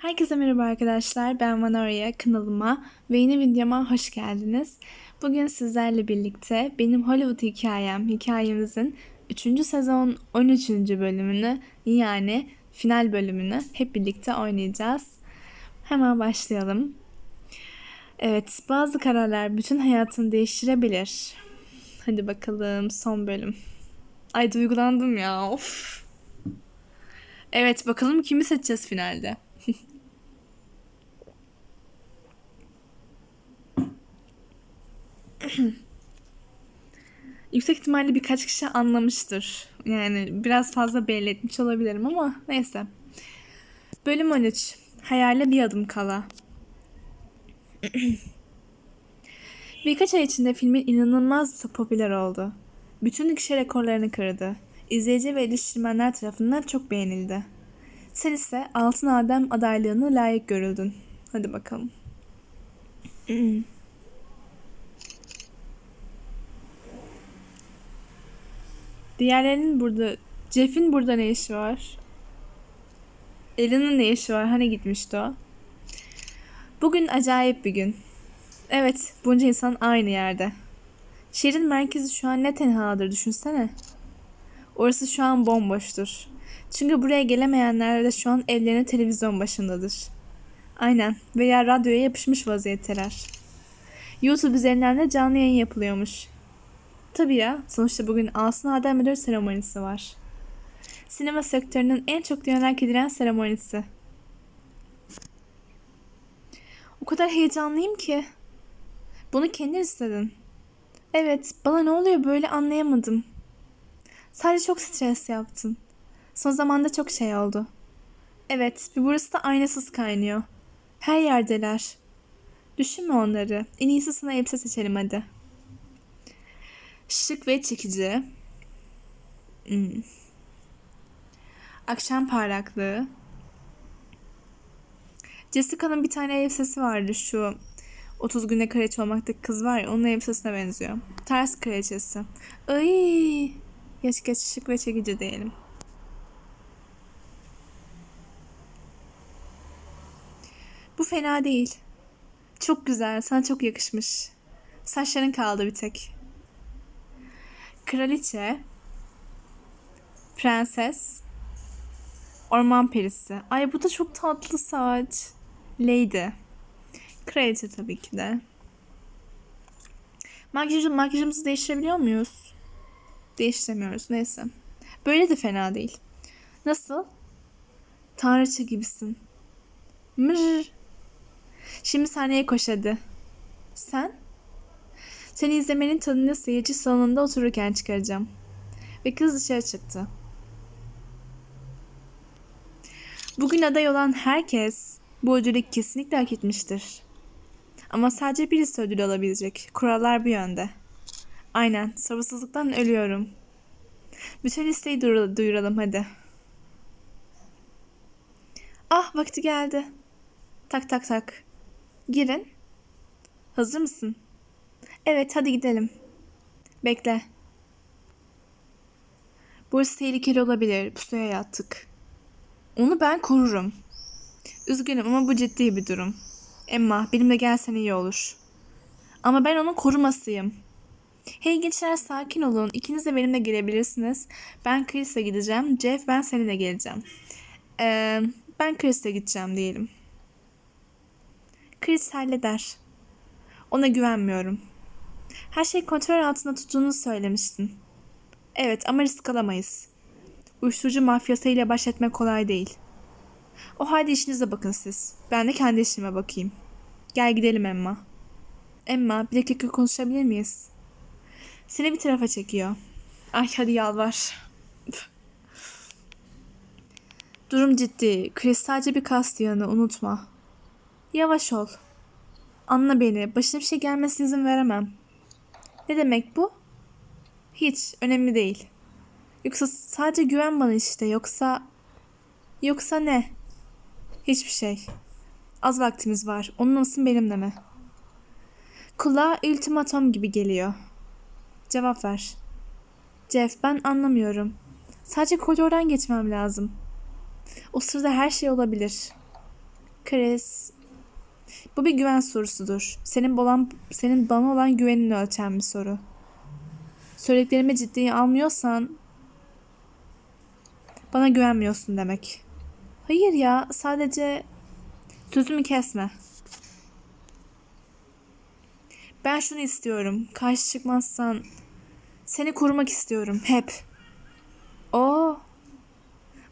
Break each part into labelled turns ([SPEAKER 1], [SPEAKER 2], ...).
[SPEAKER 1] Herkese merhaba arkadaşlar. Ben Vanoria kanalıma ve yeni videoma hoş geldiniz. Bugün sizlerle birlikte benim Hollywood hikayem, hikayemizin 3. sezon 13. bölümünü yani final bölümünü hep birlikte oynayacağız. Hemen başlayalım. Evet, bazı kararlar bütün hayatını değiştirebilir. Hadi bakalım son bölüm. Ay duygulandım ya. Of. Evet, bakalım kimi seçeceğiz finalde. Yüksek ihtimalle birkaç kişi anlamıştır. Yani biraz fazla belli etmiş olabilirim ama neyse. Bölüm 13. Hayale bir adım kala. Birkaç ay içinde filmin inanılmaz popüler oldu. Bütün kişi rekorlarını kırdı. İzleyici ve eleştirmenler tarafından çok beğenildi. Sen ise Altın Adem adaylığını layık görüldün. Hadi bakalım. Diğerlerinin burada... Jeff'in burada ne işi var? Ellen'in ne işi var? Hani gitmişti o? Bugün acayip bir gün. Evet, bunca insan aynı yerde. Şehrin merkezi şu an ne tenhadır düşünsene. Orası şu an bomboştur. Çünkü buraya gelemeyenler de şu an evlerine televizyon başındadır. Aynen veya radyoya yapışmış vaziyetteler. YouTube üzerinden de canlı yayın yapılıyormuş. Tabii ya, sonuçta bugün Asın Adem Ödül seremonisi var. Sinema sektörünün en çok merak edilen seremonisi. O kadar heyecanlıyım ki. Bunu kendin istedin. Evet, bana ne oluyor böyle anlayamadım. Sadece çok stres yaptın. Son zamanda çok şey oldu. Evet, ve burası da aynasız kaynıyor. Her yerdeler. Düşünme onları. En iyisi sana elbise seçelim hadi. Şık ve çekici. Hmm. Akşam parlaklığı. Jessica'nın bir tane elbisesi vardı şu 30 günde kraliçe olmaktaki kız var ya onun elbisesine benziyor. Ters kraliçesi. Ay, geç geç şık ve çekici diyelim. Bu fena değil. Çok güzel, sana çok yakışmış. Saçların kaldı bir tek. Kraliçe, prenses, orman perisi. Ay bu da çok tatlı saç. Lady. Kraliçe tabii ki de. Makyajı, makyajımızı değiştirebiliyor muyuz? Değiştiremiyoruz. Neyse. Böyle de fena değil. Nasıl? Tanrıça gibisin. Mır. Şimdi sahneye koş hadi. Sen? Seni izlemenin tadını seyirci salonunda otururken çıkaracağım. Ve kız dışarı çıktı. Bugün aday olan herkes bu ödülü kesinlikle hak etmiştir. Ama sadece birisi ödül alabilecek. Kurallar bu yönde. Aynen, sabırsızlıktan ölüyorum. Bütün listeyi duyur- duyuralım hadi. Ah, vakti geldi. Tak tak tak. Girin. Hazır mısın? Evet, hadi gidelim. Bekle. Burası tehlikeli olabilir. Pusuya yattık. Onu ben korurum. Üzgünüm ama bu ciddi bir durum. Emma, benimle gelsen iyi olur. Ama ben onun korumasıyım. Hey gençler sakin olun. İkiniz de benimle gelebilirsiniz. Ben Chris'e gideceğim. Jeff ben seninle geleceğim. Ee, ben Chris'e gideceğim diyelim. Chris halleder. Ona güvenmiyorum. Her şey kontrol altında tuttuğunu söylemiştin. Evet ama risk alamayız. Uyuşturucu mafyasıyla baş etmek kolay değil. O halde işinize bakın siz. Ben de kendi işime bakayım. Gel gidelim Emma. Emma bir dakika konuşabilir miyiz? Seni bir tarafa çekiyor. Ay hadi yalvar. Durum ciddi. Chris sadece bir kast yanı unutma. Yavaş ol. Anla beni. Başına bir şey gelmesine izin veremem. Ne demek bu? Hiç. Önemli değil. Yoksa sadece güven bana işte. Yoksa... Yoksa ne? Hiçbir şey. Az vaktimiz var. Onun olsun benimle mi? Kulağa ultimatom gibi geliyor. Cevap ver. Jeff ben anlamıyorum. Sadece koridordan geçmem lazım. O sırada her şey olabilir. Chris. Bu bir güven sorusudur. Senin olan senin bana olan güvenini ölçen bir soru. Söylediklerimi ciddiye almıyorsan bana güvenmiyorsun demek. Hayır ya, sadece sözümü kesme. Ben şunu istiyorum. Karşı çıkmazsan seni korumak istiyorum hep. Oo.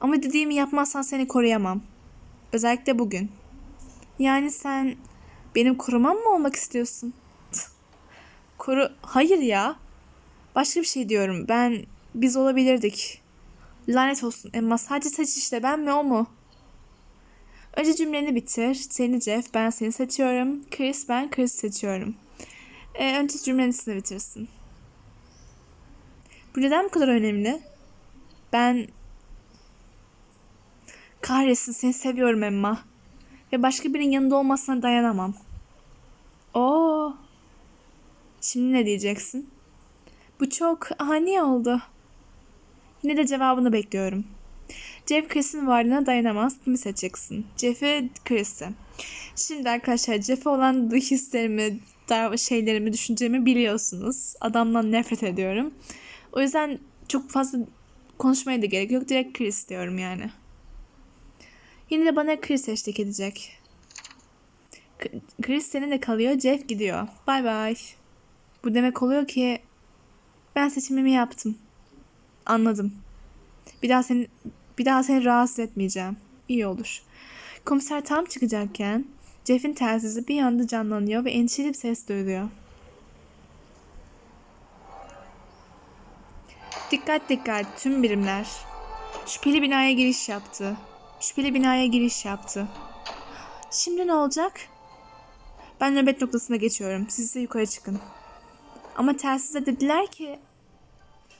[SPEAKER 1] Ama dediğimi yapmazsan seni koruyamam. Özellikle bugün. Yani sen benim korumam mı olmak istiyorsun? Koru... Hayır ya. Başka bir şey diyorum. Ben... Biz olabilirdik. Lanet olsun Emma. Sadece seç işte. Ben mi o mu? Önce cümleni bitir. Seni Jeff. Ben seni seçiyorum. Chris. Ben Chris seçiyorum. Ee, önce cümlenisini bitirsin. Bu neden bu kadar önemli? Ben... Kahretsin seni seviyorum Emma. Ve başka birinin yanında olmasına dayanamam. Oo. Şimdi ne diyeceksin? Bu çok ani oldu. Yine de cevabını bekliyorum. Jeff Chris'in varlığına dayanamaz. Kimi seçeceksin? Jeff'i Chris'i. Şimdi arkadaşlar Jeff'e olan hislerimi, şeylerimi, düşüncemi biliyorsunuz. Adamdan nefret ediyorum. O yüzden çok fazla konuşmaya da gerek yok. Direkt Chris diyorum yani. Yine de bana Chris eşlik edecek. Chris seninle kalıyor, Jeff gidiyor. Bay bay. Bu demek oluyor ki ben seçimimi yaptım. Anladım. Bir daha seni bir daha seni rahatsız etmeyeceğim. İyi olur. Komiser tam çıkacakken Jeff'in telsizi bir anda canlanıyor ve endişeli bir ses duyuluyor. Dikkat dikkat tüm birimler. Şüpheli binaya giriş yaptı. Şüpheli binaya giriş yaptı. Şimdi ne olacak? Ben nöbet noktasına geçiyorum. Siz ise yukarı çıkın. Ama telsize dediler ki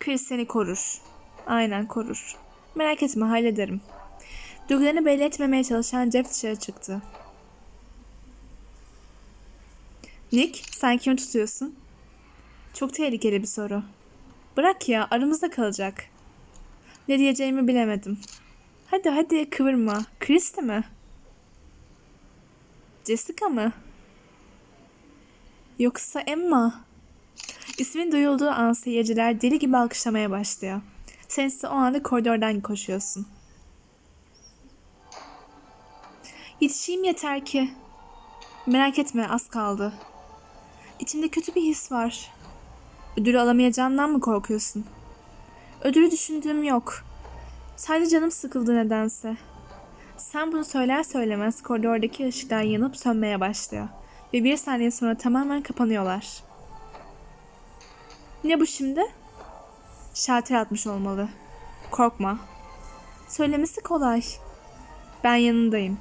[SPEAKER 1] Chris seni korur. Aynen korur. Merak etme hallederim. Duygularını belli etmemeye çalışan Jeff dışarı çıktı. Nick, sen kimi tutuyorsun? Çok tehlikeli bir soru. Bırak ya, aramızda kalacak. Ne diyeceğimi bilemedim. Hadi hadi kıvırma. De mi? Jessica mı? Yoksa Emma? İsmin duyulduğu an seyirciler deli gibi alkışlamaya başlıyor. Sen ise o anda koridordan koşuyorsun. Yetişeyim yeter ki. Merak etme az kaldı. İçimde kötü bir his var. Ödülü alamayacağımdan mı korkuyorsun? Ödülü düşündüğüm yok. Sadece canım sıkıldı nedense. Sen bunu söyler söylemez koridordaki ışıklar yanıp sönmeye başlıyor. Ve bir saniye sonra tamamen kapanıyorlar. Ne bu şimdi? Şalter atmış olmalı. Korkma. Söylemesi kolay. Ben yanındayım.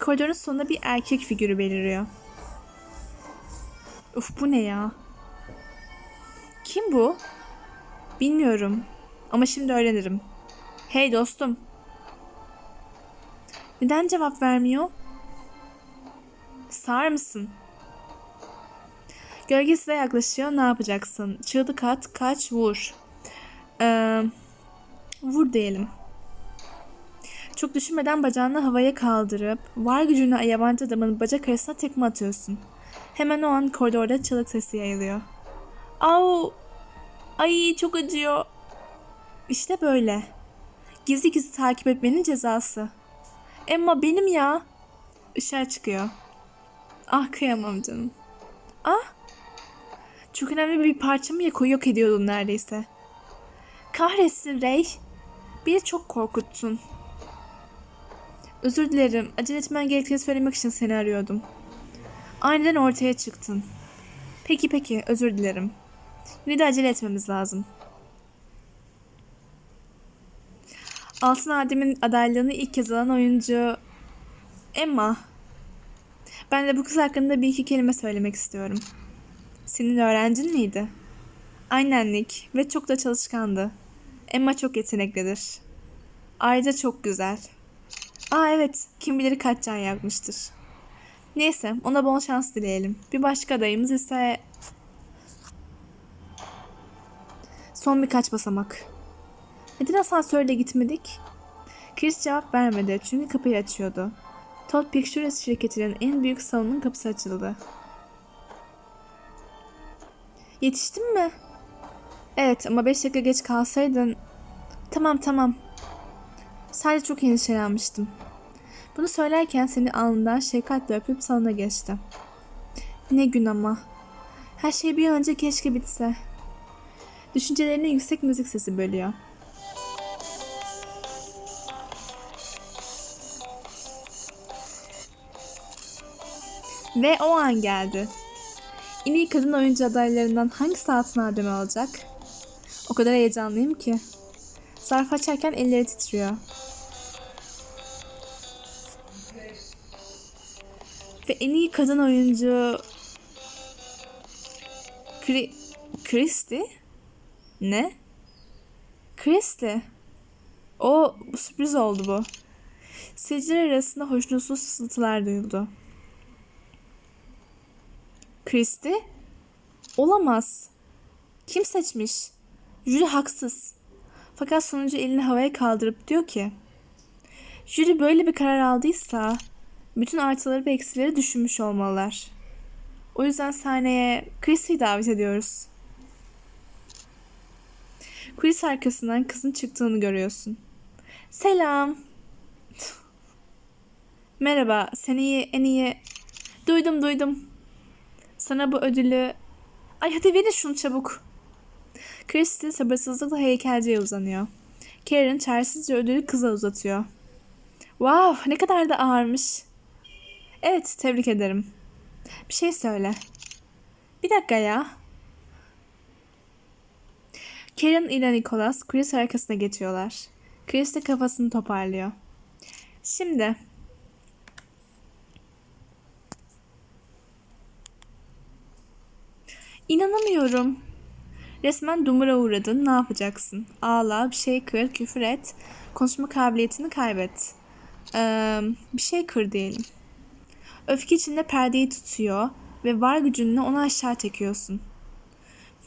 [SPEAKER 1] Koridorun sonunda bir erkek figürü beliriyor. Uf bu ne ya? Kim bu? Bilmiyorum. Ama şimdi öğrenirim. Hey dostum. Neden cevap vermiyor? Sağır mısın? Gölge size yaklaşıyor. Ne yapacaksın? Çığlık at, kaç, vur. Ee, vur diyelim. Çok düşünmeden bacağını havaya kaldırıp var gücünü yabancı adamın bacak arasına tekme atıyorsun. Hemen o an koridorda çığlık sesi yayılıyor. Au! Ay çok acıyor. İşte böyle. Gizli gizli takip etmenin cezası. Emma benim ya. Işığa çıkıyor. Ah kıyamam canım. Ah. Çok önemli bir parçamı yok, yok ediyordun neredeyse. Kahretsin Ray. Beni çok korkuttun. Özür dilerim. Acele etmen gerektiğini söylemek için seni arıyordum. Aniden ortaya çıktın. Peki peki özür dilerim. Yine de acele etmemiz lazım. Altın Adem'in adaylığını ilk kez alan oyuncu Emma. Ben de bu kız hakkında bir iki kelime söylemek istiyorum. Senin öğrencin miydi? Aynen Nick ve çok da çalışkandı. Emma çok yeteneklidir. Ayrıca çok güzel. Aa evet, kim bilir kaç can yakmıştır. Neyse, ona bol şans dileyelim. Bir başka adayımız ise... Son birkaç basamak. Neden asansörle gitmedik? Chris cevap vermedi çünkü kapıyı açıyordu. Todd Pictures şirketinin en büyük salonun kapısı açıldı. Yetiştin mi? Evet ama 5 dakika geç kalsaydın... Tamam tamam. Sadece çok endişelenmiştim. Bunu söylerken seni alnından şefkatle öpüp salona geçti. Ne gün ama. Her şey bir an önce keşke bitse. Düşüncelerini yüksek müzik sesi bölüyor. Ve o an geldi. En iyi kadın oyuncu adaylarından hangisi altın ademi alacak? O kadar heyecanlıyım ki. Zarf açarken elleri titriyor. Ve en iyi kadın oyuncu... Kri... Christy? Ne? Christy. O sürpriz oldu bu. Seyirciler arasında hoşnutsuz sızıltılar duyuldu. Christy? Olamaz. Kim seçmiş? Jüri haksız. Fakat sonucu elini havaya kaldırıp diyor ki Jüri böyle bir karar aldıysa bütün artıları ve eksileri düşünmüş olmalılar. O yüzden sahneye Chrissy'yi davet ediyoruz. Kulis arkasından kızın çıktığını görüyorsun. Selam. Merhaba, seni en iyi... Duydum, duydum. Sana bu ödülü... Ay hadi verin şunu çabuk. Christy sabırsızlıkla heykelciye uzanıyor. Karen çaresizce ödülü kıza uzatıyor. Wow, ne kadar da ağırmış. Evet, tebrik ederim. Bir şey söyle. Bir dakika ya. Karen ile Nicholas Chris arkasına geçiyorlar. Chris de kafasını toparlıyor. Şimdi İnanamıyorum. Resmen dumura uğradın. Ne yapacaksın? Ağla, bir şey kır, küfür et. Konuşma kabiliyetini kaybet. Ee, bir şey kır diyelim. Öfke içinde perdeyi tutuyor ve var gücünle onu aşağı çekiyorsun.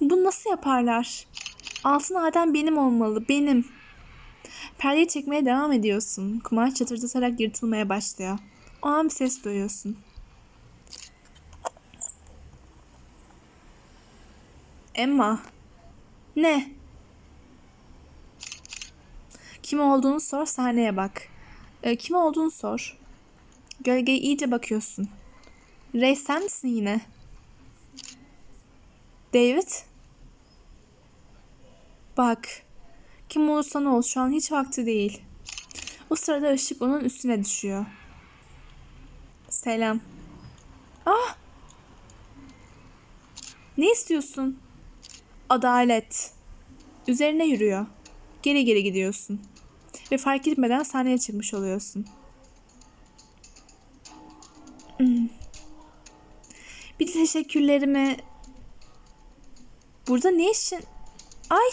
[SPEAKER 1] Bunu nasıl yaparlar? Altın Adem benim olmalı, benim. Perdeyi çekmeye devam ediyorsun. Kumaş çatırdatarak yırtılmaya başlıyor. O an bir ses duyuyorsun. Emma. Ne? Kim olduğunu sor, sahneye bak. Ee, kim olduğunu sor. Gölgeye iyice bakıyorsun. Ray sen misin yine? David? Bak. Kim olursan ol şu an hiç vakti değil. O sırada ışık onun üstüne düşüyor. Selam. Ah! Ne istiyorsun? Adalet. Üzerine yürüyor. Geri geri gidiyorsun. Ve fark etmeden sahneye çıkmış oluyorsun. Hmm. Bir de teşekkürlerimi... Burada ne işin... Ay!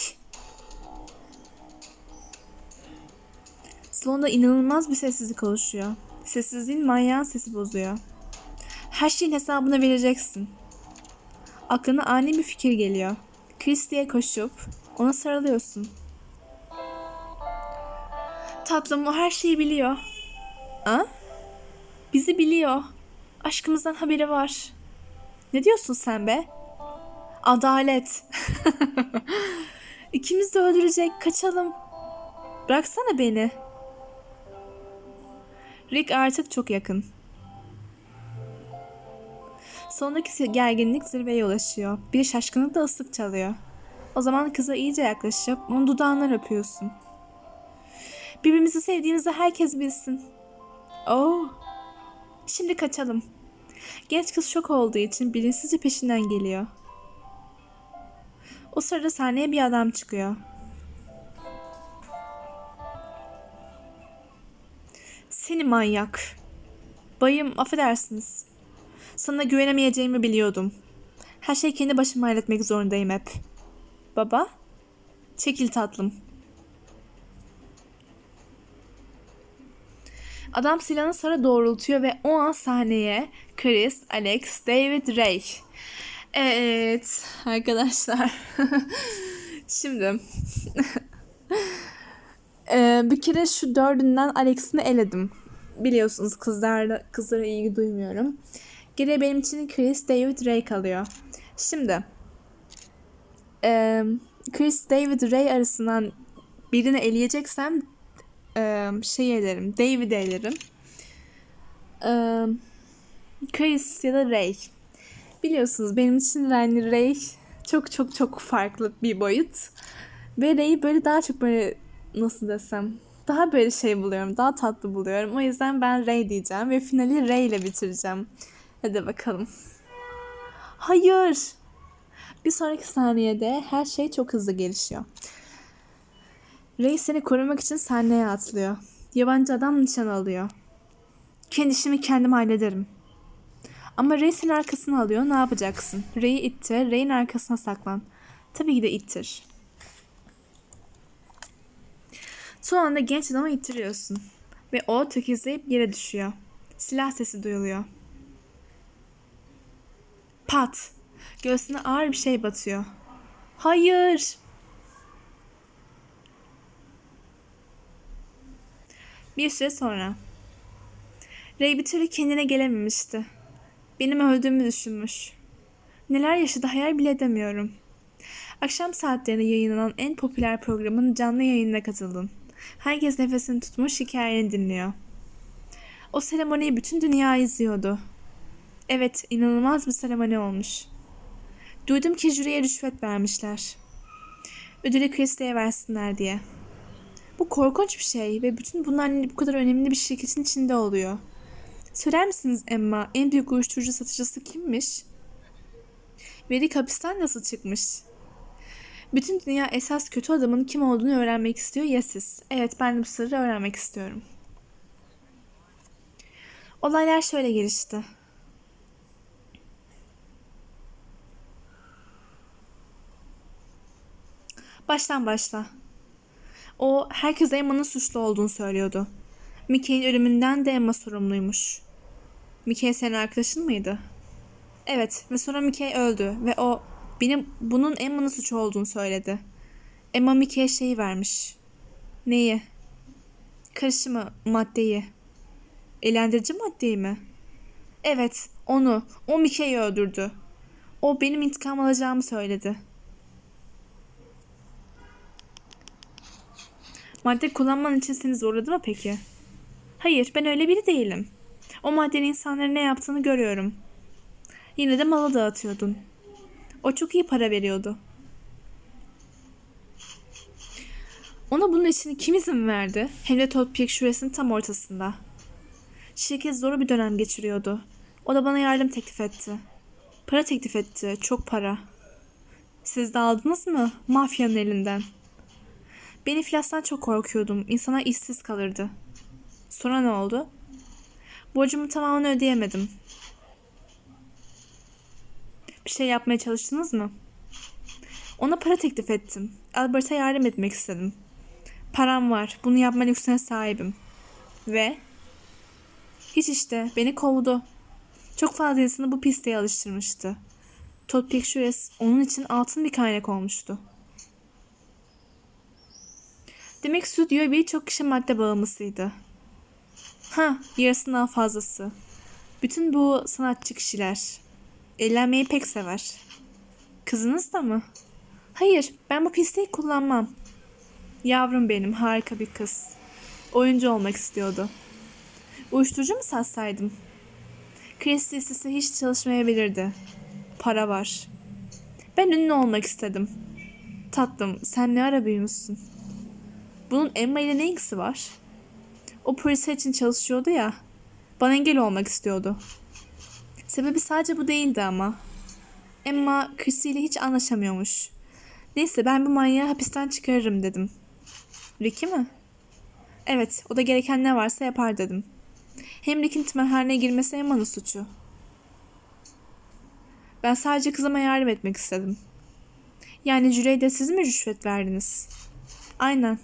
[SPEAKER 1] Salonda inanılmaz bir sessizlik oluşuyor. Sessizliğin manyağın sesi bozuyor. Her şeyin hesabını vereceksin. Aklına ani bir fikir geliyor. Christie'ye koşup ona sarılıyorsun. Tatlım o her şeyi biliyor. Ha? Bizi biliyor. Aşkımızdan haberi var. Ne diyorsun sen be? Adalet. İkimiz de öldürecek. Kaçalım. Bıraksana beni. Rick artık çok yakın. Sondaki gerginlik zirveye ulaşıyor. Bir şaşkınlık da ıslık çalıyor. O zaman kıza iyice yaklaşıp onun dudağından öpüyorsun. Birbirimizi sevdiğimizi herkes bilsin. Oh. Şimdi kaçalım. Genç kız şok olduğu için bilinçsizce peşinden geliyor. O sırada sahneye bir adam çıkıyor. Seni manyak. Bayım affedersiniz. Sana güvenemeyeceğimi biliyordum. Her şeyi kendi başıma halletmek zorundayım hep. Baba? Çekil tatlım. Adam silahını Sara doğrultuyor ve o an sahneye Chris, Alex, David, Ray. Evet arkadaşlar. Şimdi ee, bir kere şu dördünden Alex'ini eledim. biliyorsunuz kızlarla kızlara ilgi duymuyorum. Geriye benim için Chris, David, Ray kalıyor. Şimdi e, Chris, David, Ray arasından birini eleyeceksem e, şey elerim. David elerim. E, Chris ya da Ray. Biliyorsunuz benim için yani Ray çok çok çok farklı bir boyut. Ve Ray'i böyle daha çok böyle nasıl desem daha böyle şey buluyorum. Daha tatlı buluyorum. O yüzden ben Ray diyeceğim ve finali Ray ile bitireceğim. Hadi bakalım. Hayır. Bir sonraki saniyede her şey çok hızlı gelişiyor. Ray seni korumak için sahneye atlıyor. Yabancı adam nişan alıyor. Kendi işimi kendim hallederim. Ama Ray senin arkasına alıyor. Ne yapacaksın? Ray'i ittir. Ray'in arkasına saklan. Tabii ki de ittir. Son anda genç adamı ittiriyorsun. Ve o tökezleyip yere düşüyor. Silah sesi duyuluyor. Pat. Göğsüne ağır bir şey batıyor. Hayır. Bir süre sonra. Ray bir türlü kendine gelememişti. Benim öldüğümü düşünmüş. Neler yaşadı hayal bile edemiyorum. Akşam saatlerinde yayınlanan en popüler programın canlı yayınına katıldım. Herkes nefesini tutmuş hikayeni dinliyor. O seremoniyi bütün dünya izliyordu. Evet, inanılmaz bir seremoni olmuş. Duydum ki jüriye rüşvet vermişler. Ödülü Christie'ye versinler diye. Bu korkunç bir şey ve bütün bunlar bu kadar önemli bir şirketin içinde oluyor. Söyler misiniz Emma, en büyük uyuşturucu satıcısı kimmiş? Verik hapisten nasıl çıkmış? Bütün dünya esas kötü adamın kim olduğunu öğrenmek istiyor ya siz? Evet ben de bu sırrı öğrenmek istiyorum. Olaylar şöyle gelişti. Baştan başla. O herkese Emma'nın suçlu olduğunu söylüyordu. Mickey'in ölümünden de Emma sorumluymuş. Mickey senin arkadaşın mıydı? Evet ve sonra Mickey öldü ve o benim bunun Emma'nın suçu olduğunu söyledi. Emma Mickey'e şeyi vermiş. Neyi? Karışımı, maddeyi. Eğlendirici maddeyi mi? Evet, onu. O Mickey'i öldürdü. O benim intikam alacağımı söyledi. Madde kullanman için seni zorladı mı peki? Hayır, ben öyle biri değilim. O maddenin insanların ne yaptığını görüyorum. Yine de malı dağıtıyordun. O çok iyi para veriyordu. Ona bunun için kim izin verdi? Hem de Todd Peak şuresinin tam ortasında. Şirket zor bir dönem geçiriyordu. O da bana yardım teklif etti. Para teklif etti. Çok para. Siz de aldınız mı? Mafyanın elinden. Ben iflastan çok korkuyordum. İnsana işsiz kalırdı. Sonra ne oldu? Borcumu tamamını ödeyemedim. Bir şey yapmaya çalıştınız mı? Ona para teklif ettim. Albert'a yardım etmek istedim. Param var. Bunu yapma lüksüne sahibim. Ve hiç işte beni kovdu. Çok fazla insanı bu pisliğe alıştırmıştı. Todd Pictures onun için altın bir kaynak olmuştu. Demek stüdyo birçok kişi madde bağımlısıydı. Ha, yarısından fazlası. Bütün bu sanatçı kişiler. Eğlenmeyi pek sever. Kızınız da mı? Hayır, ben bu pisliği kullanmam. Yavrum benim, harika bir kız. Oyuncu olmak istiyordu. Uyuşturucu mu satsaydım? Chris listesi hiç çalışmayabilirdi. Para var. Ben ünlü olmak istedim. Tatlım, sen ne ara büyümüşsün? Bunun Emma ile ne ilgisi var? O polis için çalışıyordu ya. Bana engel olmak istiyordu. Sebebi sadece bu değildi ama. Emma Chrissy ile hiç anlaşamıyormuş. Neyse ben bu manyağı hapisten çıkarırım dedim. Ricky mi? Evet, o da gereken ne varsa yapar dedim. Hem Rick'in tımarhaneye girmesi Emma'nın suçu. Ben sadece kızıma yardım etmek istedim. Yani Cüreyde siz mi rüşvet verdiniz? Aynen.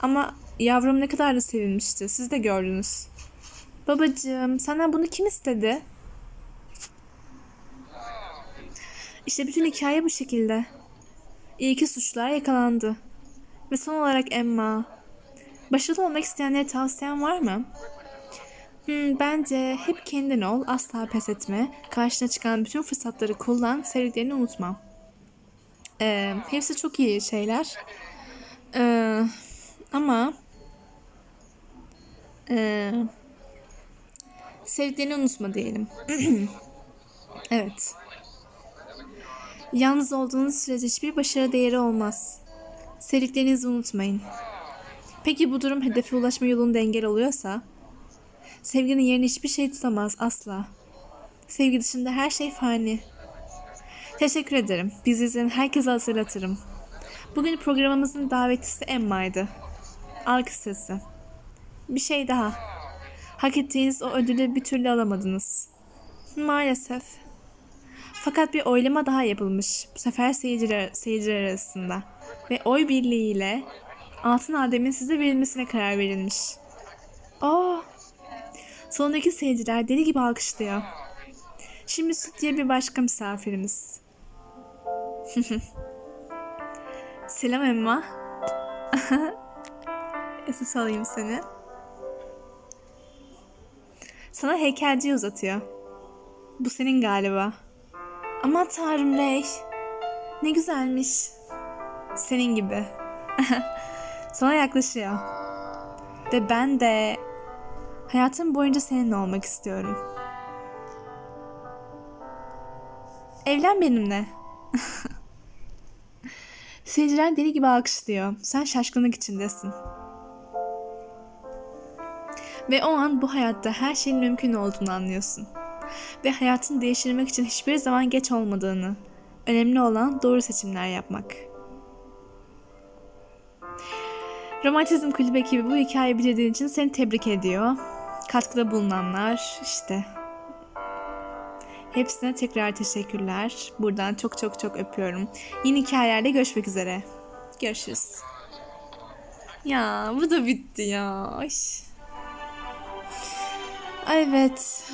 [SPEAKER 1] Ama yavrum ne kadar da sevinmişti. Siz de gördünüz. Babacığım senden bunu kim istedi? İşte bütün hikaye bu şekilde. İyi ki suçlular yakalandı. Ve son olarak Emma. Başarılı olmak isteyenlere tavsiyen var mı? Hmm, bence hep kendin ol, asla pes etme. Karşına çıkan bütün fırsatları kullan, sevdiklerini unutma. Ee, hepsi çok iyi şeyler. Ee, ama ee, sevdiklerini unutma diyelim. evet. Yalnız olduğunuz sürece hiçbir başarı değeri olmaz. Sevdiklerinizi unutmayın. Peki bu durum hedefe ulaşma yolunda engel oluyorsa? Sevginin yerini hiçbir şey tutamaz asla. Sevgi dışında her şey fani. Teşekkür ederim. Bizi izleyen herkese hatırlatırım. Bugün programımızın davetlisi Emma'ydı. Alkış sesi. Bir şey daha. Hak ettiğiniz o ödülü bir türlü alamadınız. Maalesef. Fakat bir oylama daha yapılmış. Bu sefer seyirciler, seyirciler arasında. Ve oy birliğiyle Altın Adem'in size verilmesine karar verilmiş. Aa! Salondaki seyirciler deli gibi alkışlıyor. Şimdi Süt diye bir başka misafirimiz. Selam Emma. Esas alayım seni. Sana heykelciyi uzatıyor. Bu senin galiba. Aman tanrım Rey. Ne güzelmiş. Senin gibi. Sana yaklaşıyor. Ve ben de hayatım boyunca seninle olmak istiyorum. Evlen benimle. Seyirciler deli gibi alkışlıyor. Sen şaşkınlık içindesin. Ve o an bu hayatta her şeyin mümkün olduğunu anlıyorsun. Ve hayatını değiştirmek için hiçbir zaman geç olmadığını. Önemli olan doğru seçimler yapmak. Romantizm Kulübü ekibi bu hikayeyi bildiğin için seni tebrik ediyor. Katkıda bulunanlar işte. Hepsine tekrar teşekkürler. Buradan çok çok çok öpüyorum. Yeni hikayelerde görüşmek üzere. Görüşürüz. Ya bu da bitti ya. Ay. Evet.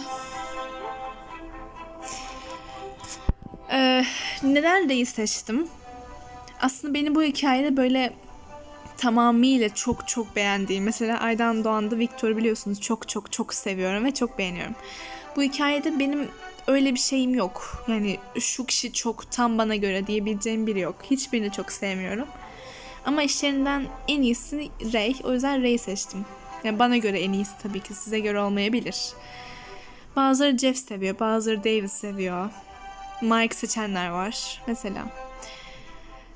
[SPEAKER 1] Ee, neden reis seçtim? Aslında beni bu hikayede böyle tamamıyla çok çok beğendiğim. Mesela Aydan Doğan'da Victor'u biliyorsunuz çok çok çok seviyorum ve çok beğeniyorum. Bu hikayede benim öyle bir şeyim yok. Yani şu kişi çok tam bana göre diyebileceğim biri yok. Hiçbirini çok sevmiyorum. Ama işlerinden en iyisi Ray. O yüzden Ray seçtim. Yani bana göre en iyisi tabii ki size göre olmayabilir. Bazıları Jeff seviyor, bazıları David seviyor. Mike seçenler var mesela.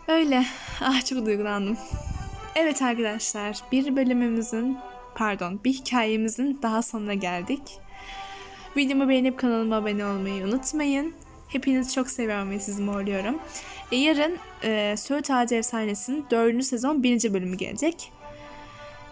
[SPEAKER 1] Öyle. Ah çok duygulandım. Evet arkadaşlar, bir bölümümüzün, pardon, bir hikayemizin daha sonuna geldik. Videomu beğenip kanalıma abone olmayı unutmayın. Hepinizi çok seviyorum ve sizi morluyorum. E, yarın e, Söğüt Ağacı Efsanesi'nin 4. sezon 1. bölümü gelecek.